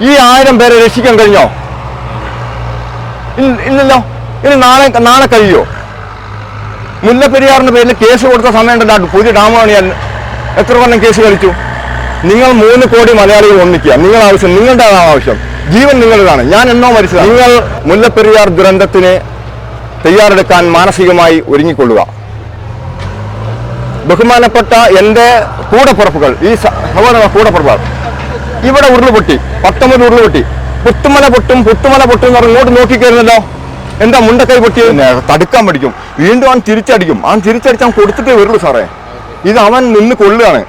ഈ ആയിരം പേരെ രക്ഷിക്കാൻ കഴിഞ്ഞോ? ഇല്ലല്ലോ. ഇനി നാളെ നാളെ കഴിയോ? മുല്ലപ്പെരിയാറിന്റെ പേരിൽ കേസ് കൊടുത്ത സമയം ഉണ്ടല്ലോ പുതിയ ഡാം പണിയാൻ എത്ര കൊല്ലം കേസ് കളിച്ചു? നിങ്ങൾ മൂന്ന് കോടി മലയാളികൾ ഒന്നിക്കുക. നിങ്ങൾ ആവശ്യം നിങ്ങളുടെ ആവശ്യം. ജീവൻ നിങ്ങളുടേതാണ്. ഞാൻ എന്നോ മരിച്ചത്. നിങ്ങൾ മുല്ലപ്പെരിയാർ ദുരന്തത്തിന് തയ്യാറെടുക്കാൻ മാനസികമായി ഒരുങ്ങിക്കൊള്ളുക. ബഹുമാനപ്പെട്ട എന്റെ കൂടപ്പുറപ്പുകൾ ഈ സഹോദര കൂടപ്പുറപ്പുകൾ. ഇവിടെ ഉരുൾ ഉരുളുപൊട്ടി പത്തൊമ്പത് ഉരുളുപൊട്ടി പുത്തുമല പൊട്ടും പുത്തുമല പൊട്ടും എന്ന് പറഞ്ഞ് ഇങ്ങോട്ട് നോക്കിക്കഴിഞ്ഞല്ലോ. എന്താ മുണ്ടക്കൈ പൊട്ടി തടുക്കാൻ പഠിക്കും. വീണ്ടും അവൻ തിരിച്ചടിക്കും. അവൻ തിരിച്ചടിച്ചാൽ കൊടുത്തിട്ടേ വരുള്ളൂ സാറേ. ഇത് അവൻ നിന്ന് കൊള്ളുകയാണ്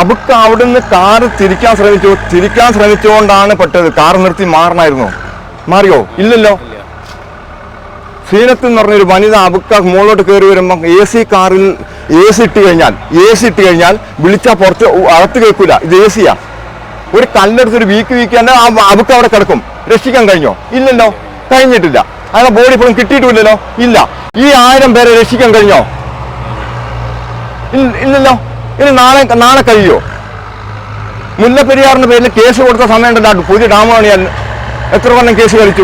അബുക്ക് അവിടുന്ന് കാർ തിരിക്കാൻ ശ്രമിച്ചു. തിരിക്കാൻ ശ്രമിച്ചുകൊണ്ടാണ് പെട്ടത്. കാർ നിർത്തി മാറണമായിരുന്നു. മാറിയോ? ഇല്ലല്ലോ. സീനത്ത് എന്ന് പറഞ്ഞൊരു വനിത അബുക്ക മുകളിലോട്ട് കയറി വരുമ്പോൾ എ സി കാറിൽ എ സി ഇട്ട് കഴിഞ്ഞാൽ എ സി ഇട്ട് കഴിഞ്ഞാൽ വിളിച്ചാൽ പുറത്ത് അകത്ത് കേൾക്കൂല. ഇത് എ സിയാ ഒരു കല്ലെടുത്ത് ഒരു വീക്ക് വീക്ക് തന്നെ ആ അബുക്ക അവിടെ കിടക്കും. രക്ഷിക്കാൻ കഴിഞ്ഞോ? ഇല്ലല്ലോ. കഴിഞ്ഞിട്ടില്ല. അയാളെ ബോഡി ഇപ്പോഴും കിട്ടിയിട്ടുമില്ലല്ലോ. ഇല്ല. ഈ ആയിരം പേരെ രക്ഷിക്കാൻ കഴിഞ്ഞോ? ഇല്ലല്ലോ. ഇനി നാളെ നാളെ കഴിയോ? മുല്ലപ്പെരിയാറിന്റെ പേരിൽ കേസ് കൊടുത്ത സമയം ഉണ്ടല്ലോ പുതിയ ഡാം പണിയാൻ എത്ര കൊല്ലം കേസ് കളിച്ചു?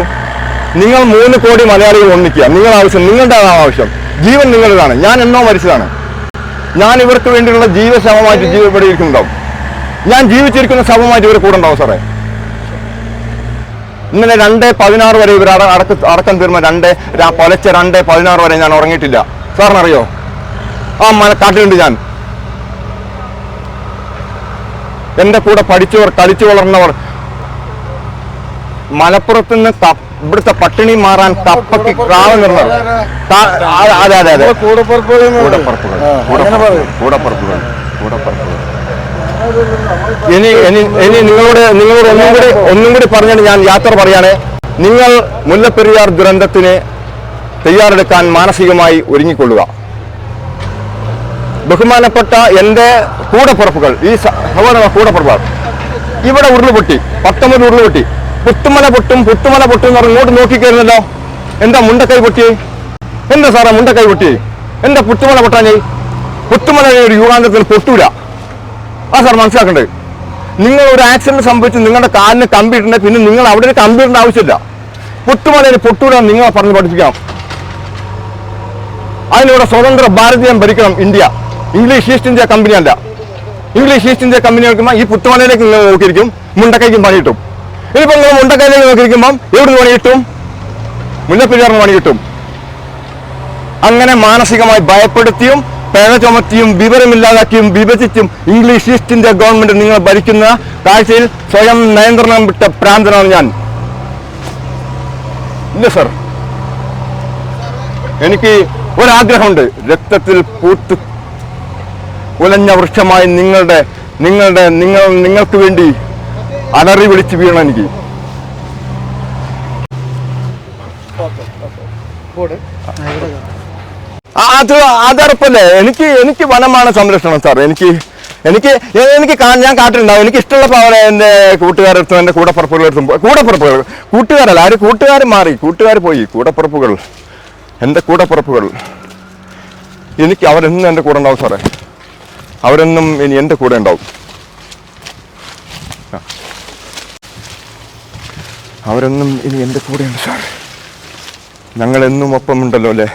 നിങ്ങൾ മൂന്ന് കോടി മലയാളികൾ ഒന്നിക്കുക. നിങ്ങൾ ആവശ്യം. നിങ്ങളുടെ ആവശ്യം. ജീവൻ നിങ്ങളുടേതാണ്. ഞാൻ എന്നോ മരിച്ചതാണ്. ഞാൻ ഇവർക്ക് വേണ്ടിയുള്ള ജീവശമമായിട്ട് ജീവ ഇവിടെ ഇരിക്കുന്നുണ്ടാവും. ഞാൻ ജീവിച്ചിരിക്കുന്ന ശവമായിട്ട് ഇവർ കൂടെ ഉണ്ടാവും സാറേ. ഇന്നലെ രണ്ട് പതിനാറ് വരെ ഇവർ അടക്ക അടക്കം തീർന്ന രണ്ട് പൊലച്ച രണ്ട് പതിനാറ് വരെ ഞാൻ ഉറങ്ങിയിട്ടില്ല. സാറിനറിയോ? ആ മല കാട്ടിലുണ്ട് ഞാൻ. എന്റെ കൂടെ പഠിച്ചവർ കളിച്ചു വളർന്നവർ. മലപ്പുറത്ത് നിന്ന് ഇവിടുത്തെ പട്ടിണി മാറാൻ കപ്പയ്ക്ക് കാവ് നിന്നത് അതെ അതെ അതെ. കൂടപ്പറപ്പുകൾ പറയും. കൂടപ്പറപ്പുകൾ കൂടപ്പറപ്പുകൾ ഇനി ഇനി ഇനി നിങ്ങളോട് നിങ്ങളോട് ഒന്നും കൂടി ഒന്നും കൂടി പറഞ്ഞിട്ട് ഞാൻ യാത്ര പറയാണ്. നിങ്ങൾ മുല്ലപ്പെരിയാർ ദുരന്തത്തിന് തയ്യാറെടുക്കാൻ മാനസികമായി ഒരുങ്ങിക്കൊള്ളുക. ബഹുമാനപ്പെട്ട എന്റെ കൂടപ്പുറപ്പുകൾ ഈ സഹോദര കൂടപ്പുറപ്പുകൾ ഇവിടെ ഉരുളുപൊട്ടി പത്തൊമ്പത് ഉരുളുപൊട്ടി പുത്തുമല പൊട്ടും പുത്തുമല പൊട്ടും എന്ന് പറഞ്ഞ് ഇങ്ങോട്ട് നോക്കിക്കരുന്നല്ലോ എന്താ മുണ്ടക്കൈ പൊട്ടി എന്താ സാറേ മുണ്ടക്കൈ പൊട്ടി എന്താ പുത്തുമല പൊട്ടാനേ പുത്തുമല ഒരു യുഗാന്തത്തിൽ പൊട്ടൂല. ആ സാർ മനസ്സിലാക്കണ്ടേ? നിങ്ങൾ ഒരു ആക്സിഡന്റ് സംഭവിച്ച് നിങ്ങളുടെ കാലിന് കമ്പി പിന്നെ നിങ്ങൾ അവിടെ ഒരു കമ്പ്യൂട്ടറിന്റെ ആവശ്യമില്ല. പൊട്ടുമലയിൽ എന്ന് നിങ്ങളെ പറഞ്ഞ് പഠിപ്പിക്കാം അതിനിവിടെ സ്വതന്ത്ര ഭാരതീയം ഭരിക്കണം India. English East India company അല്ല. ഇംഗ്ലീഷ് ഈസ്റ്റ് ഇന്ത്യ കമ്പനി നോക്കുമ്പോൾ ഈ പുത്തുമലയിലേക്ക് നിങ്ങൾ നോക്കിയിരിക്കും മുണ്ടക്കൈക്കും പണി കിട്ടും ഇനിയിപ്പോൾ നിങ്ങൾ മുണ്ടക്കൈയിലേക്ക് നോക്കിയിരിക്കുമ്പം എവിടെ പണി കിട്ടും മുല്ലപ്പെരിയാറിന് പണി കിട്ടും അങ്ങനെ മാനസികമായി ഭയപ്പെടുത്തിയും പിഴ ചുമത്തിയും വിവരമില്ലാതാക്കിയും വിഭജിച്ചും ഇംഗ്ലീഷ് ഈസ്റ്റ് ഇന്ത്യ ഗവൺമെന്റ് നിങ്ങൾ ഭരിക്കുന്ന കാഴ്ചയിൽ സ്വയം നിയന്ത്രണം വിട്ട പ്രാന്തനാണ് ഞാൻ. ഇല്ല സർ. എനിക്ക് ഒരാഗ്രഹമുണ്ട്. രക്തത്തിൽ പൂത്ത് ഉലഞ്ഞ വൃക്ഷമായി നിങ്ങളുടെ നിങ്ങളുടെ നിങ്ങൾ നിങ്ങൾക്ക് വേണ്ടി അലറി വിളിച്ച് വീണ എനിക്ക്. ആ, അത് അതറപ്പല്ലേ? എനിക്ക് എനിക്ക് വനമാണ് സംരക്ഷണം സാർ എനിക്ക് എനിക്ക് എനിക്ക് ഞാൻ കാട്ടിലുണ്ടാവും. എനിക്ക് ഇഷ്ടമുള്ള പോലെ എന്റെ കൂട്ടുകാരടുത്തും എന്റെ കൂടപ്പുറപ്പുകളെടുത്തും കൂടപ്പുറപ്പുകൾ കൂട്ടുകാരല്ല ആര് കൂട്ടുകാർ മാറി. കൂട്ടുകാർ പോയി. കൂടപ്പുറപ്പുകൾ എന്റെ കൂടപ്പുറപ്പുകൾ. എനിക്ക് അവരെന്നും എന്റെ കൂടെ ഉണ്ടാവും സാറേ അവരെന്നും ഇനി എന്റെ കൂടെ ഉണ്ടാവും. അവരെന്നും ഇനി എന്റെ കൂടെയുണ്ട് സാർ ഞങ്ങളെന്നും ഒപ്പമുണ്ടല്ലോ അല്ലേ?